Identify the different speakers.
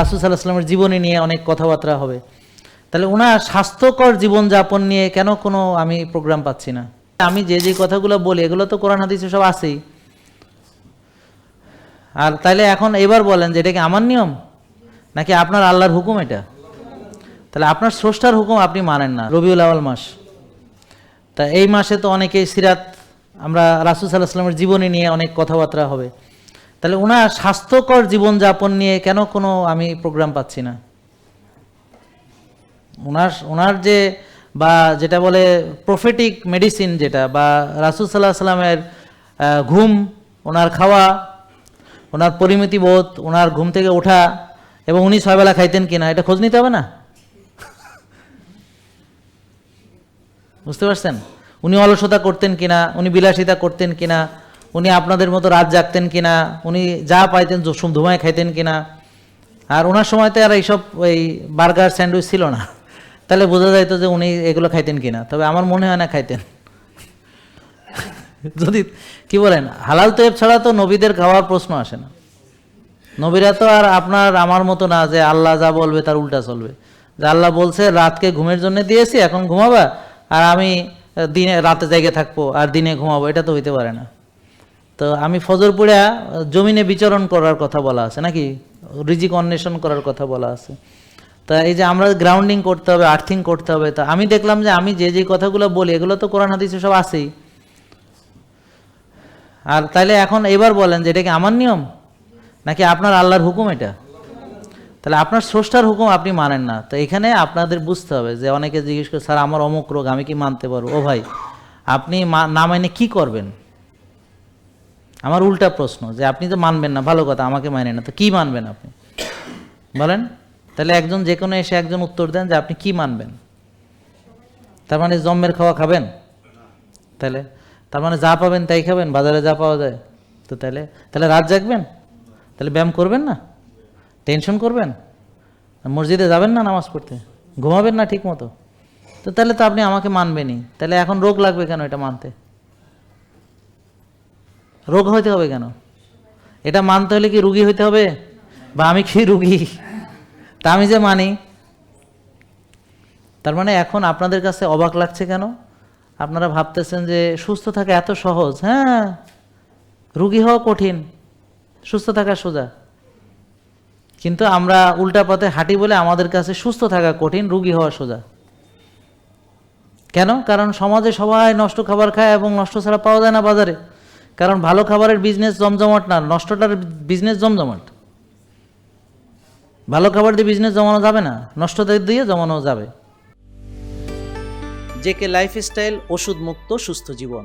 Speaker 1: রাসুল সাল্লাহ সাল্লামের জীবনী নিয়ে অনেক কথাবার্তা হবে। তাহলে ওনার স্বাস্থ্যকর জীবনযাপন নিয়ে কেন কোনো আমি প্রোগ্রাম পাচ্ছি না? আমি যে যে কথাগুলো বলি, এগুলো তো কোরআন, হাদিসে সব আছেই। আর তাইলে এখন এবার বলেন যে এটা কি আমার নিয়ম? নাকি আপনার আল্লাহর হুকুম এটা? তাহলে আপনার স্রষ্টার হুকুম আপনি মানেন না, রবিউল আওয়াল মাস। তা এই মাসে তো অনেকেই সিরাত, আমরা রাসুল সাল্লাহ সাল্লামের জীবনী নিয়ে অনেক কথাবার্তা হবে। তাহলে ওনার স্বাস্থ্যকর জীবনযাপন নিয়ে কেন কোনো আমি প্রোগ্রাম পাচ্ছি না? ওনার ওনার যে, বা যেটা বলে প্রফেটিক মেডিসিন যেটা, বা রাসুল সাল্লাহ সাল্লামের ঘুম ওনার খাওয়া ওনার পরিমিতি বোধ ওনার ঘুম থেকে ওঠা, এবং উনি ছয়বেলা খাইতেন কিনা, এটা খোঁজ নিতে হবে না? বুঝতে পারছেন? উনি অলসতা করতেন কিনা, উনি বিলাসিতা করতেন কিনা উনি আপনাদের মতো রাত জাগতেন কিনা, উনি যা পাইতেন ধুমায় খাইতেন কিনা। আর ওনার সময় তো আর এইসব ওই বার্গার স্যান্ডউইচ ছিল না। তাহলে বোঝা যাইতো যে উনি এগুলো খাইতেন কিনা। তবে আমার মনে হয় না খাইতেন। যদি, কি বলেন, হালাল তৈব ছাড়া তো নবীদের খাওয়ার প্রশ্ন আসে না। নবীরা তো আর আপনার আমার মতো না যে আল্লাহ যা বলবে তার উল্টা চলবে। যে আল্লাহ বলছে, রাতকে ঘুমের জন্য দিয়েছি, এখন ঘুমাবা, আর আমি দিনে, রাতে জায়গায় থাকব, আর দিনে ঘুমাবো, এটা তো হইতে পারে না। তো আমি ফজর পুড়া জমিনে বিচরণ করার কথা বলা আছে, নাকি? রিজিক অন্বেষণ করার কথা বলা আছে। তা এই যে আমরা গ্রাউন্ডিং করতে হবে আর্থিং করতে হবে, তা আমি দেখলাম যে আমি যে যে কথাগুলো বলি, এগুলো তো কোরআন হাদিসে সব আছেই। আর তাহলে এখন এবার বলেন যে এটা কি আমার নিয়ম? নাকি আপনার আল্লাহর হুকুম এটা? তাহলে আপনার স্রষ্টার হুকুম আপনি মানেন না। তো এখানে আপনাদের বুঝতে হবে যে অনেকে জিজ্ঞেস করে, স্যার, আমার অমুক রোগ, আমি কি মানতে পারব? ও ভাই, আপনি না মানে কি করবেন? আমার উল্টা প্রশ্ন যে আপনি তো মানবেন না, ভালো কথা, আমাকে মানে না, তো কি মানবেন আপনি? বলেন। তাহলে একজন যে কোনো এসে একজন উত্তর দেন যে আপনি কি মানবেন। তার মানে জম্মের খাওয়া খাবেন? তাহলে, তার মানে যা পাবেন তাই খাবেন, বাজারে যা পাওয়া যায়। তো তাহলে তাহলে রাত জাগবেন? তাহলে ব্যায়াম করবেন না? টেনশন করবেন? মসজিদে যাবেন না নামাজ পড়তে? ঘুমাবেন না ঠিক মতো তো তাহলে তো আপনি আমাকে মানবেনই। তাহলে এখন রোগ লাগবে কেন এটা মানতে? রোগ হইতে হবে কেন? এটা মানতে হলে কি রুগী হইতে হবে? বা আমি কি রুগী? তা আমি যে মানি। তার মানে এখন আপনাদের কাছে অবাক লাগছে কেন? আপনারা ভাবতেছেন যে সুস্থ থাকা এত সহজ হ্যাঁ? রুগী হওয়া কঠিন, সুস্থ থাকা সোজা। কিন্তু আমরা উল্টা পথে হাঁটি বলে আমাদের কাছে সুস্থ থাকা কঠিন, রুগী হওয়া সোজা। কেন? কারণ সমাজে সবাই নষ্ট খাবার খায় এবং নষ্ট ছাড়া পাওয়া যায় না বাজারে। কারণ ভালো খাবারের বিজনেস জমজমাট না, নষ্টটার বিজনেস জমজমাট। ভালো খাবার দিয়ে বিজনেস জমানো যাবে না নষ্ট দিয়ে জমানো যাবে। জেকে লাইফস্টাইল ওষুধ মুক্ত সুস্থ জীবন।